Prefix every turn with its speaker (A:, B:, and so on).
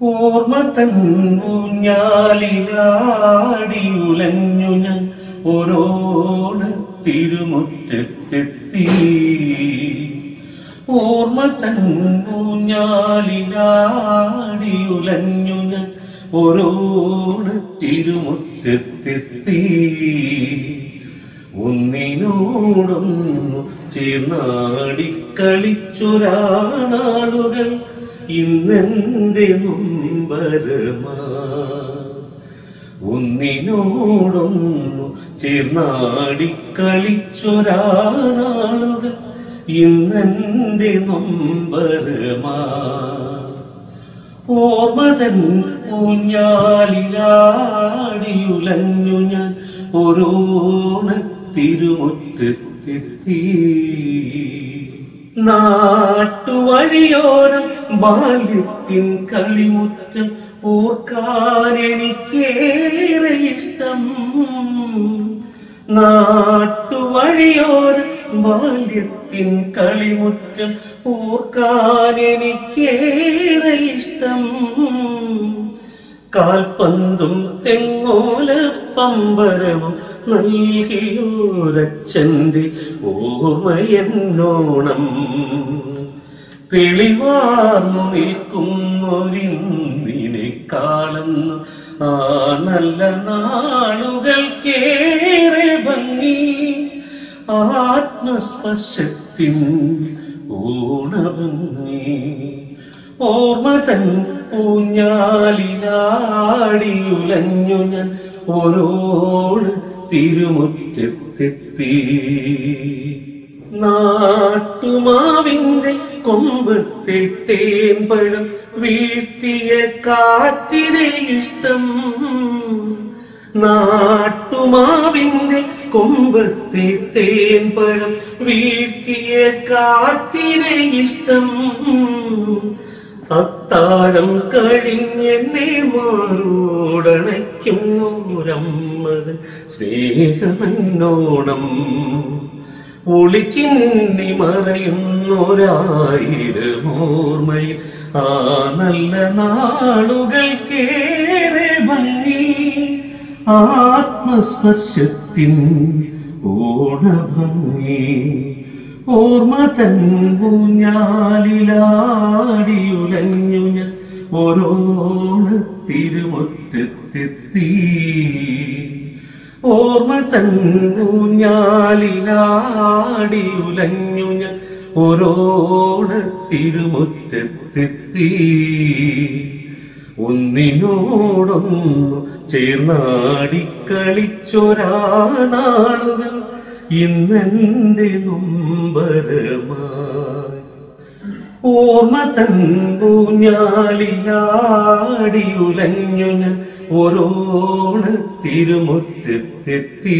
A: ഓർമ്മ തന്നൂഞ്ഞാലിലാടിയുലഞ്ഞു ഞാൻ ഓരോണ് തിരുമുറ്റത്തെത്തി. ഓർമ്മ തന്നൂഞ്ഞാലിലാടിയുലഞ്ഞു ഞാൻ ഓരോണ് തിരുമുറ്റത്തെത്തി. ഒന്നിനോടൊന്നു ചേർന്നാടിക്കളിച്ചൊരാ നാളുകൾ ഇന്നെന്റെ നൊമ്പരമാ ഒന്നിനോടൊന്നു ചേർന്നാടി കളിച്ചൊരാളുകൾ ഇന്നെന്റെ നൊമ്പരമാ ഓർമ്മതൻ ഊഞ്ഞാലിലാടിയുലഞ്ഞു ഞാൻ ഓരോണ തിരുമുറ്റത്തെത്തി നാട്ടുവഴിയോരം ബാല്യത്തിൻ കളിമുറ്റം ഓർക്കാൻ എനിക്കേറെ ഇഷ്ടം. നാട്ടുവഴിയോരം ബാല്യത്തിൻ കളിമുറ്റം ഓർക്കാൻ എനിക്കേറെ ഇഷ്ടം. കാൽപന്തും തെങ്ങോല പമ്പരവും നൽകിയോരച്ഛന്റെ ഓർമ്മയെന്നോണം. തെളിവാർന്നു നിൽക്കുന്നൊരിന്നിനെ കാളന്നു ആ നല്ല നാളുകൾക്കേറെ ഭംഗി. ആത്മസ്പർശത്തിൻ ഓണഭംഗി. ഓർമ്മ തൻ ഊഞ്ഞാലിലാടിയുലഞ്ഞു ഞാൻ ഓരോണ് തിരുമുറ്റത്തെത്തി. നാട്ടുമാവിന്റെ കൊമ്പ് തെത്തേമ്പഴം വീഴ്ത്തിയ കാറ്റിനെ ഇഷ്ടം. നാട്ടുമാവിന്റെ കൊമ്പ് തെത്തേമ്പഴം വീഴ്ത്തിയ കാറ്റിനെ ഇഷ്ടം. അത്താഴം കഴിഞ്ഞെന്നെ മാറോടണയ്ക്കുന്നോരമ്മത് സ്നേഹമെന്നോണം ഒളിച്ചിന്നി മറയുന്നൊരായിരമോർമ്മയിൽ ആ നല്ല നാളുകൾ കേറെ ഭംഗി. ആത്മസ്പർശത്തിൻ ഓണഭംഗി. ഓർമ്മ തൻ പൂഞ്ഞാലിലാടിയുലഞ്ഞു ഞാൻ ഓരോണ തിരുമുറ്റത്തെത്തി. ഓർമ്മ തൻ പൂഞ്ഞാലിലാടിയുലഞ്ഞു ഞാൻ ഓരോണ തിരുമുറ്റത്തെത്തി. ഒന്നിനോടൊന്നു ചേർന്നാടിക്കളിച്ചൊരാ നാളുകൾ ഇന്നെന്റെ നൊമ്പരമായി. ഓർമ്മ തന്നൂഞ്ഞാലിലാടിയുലഞ്ഞു ഞാൻ ഓരോണ തിരുമുറ്റത്തെത്തി.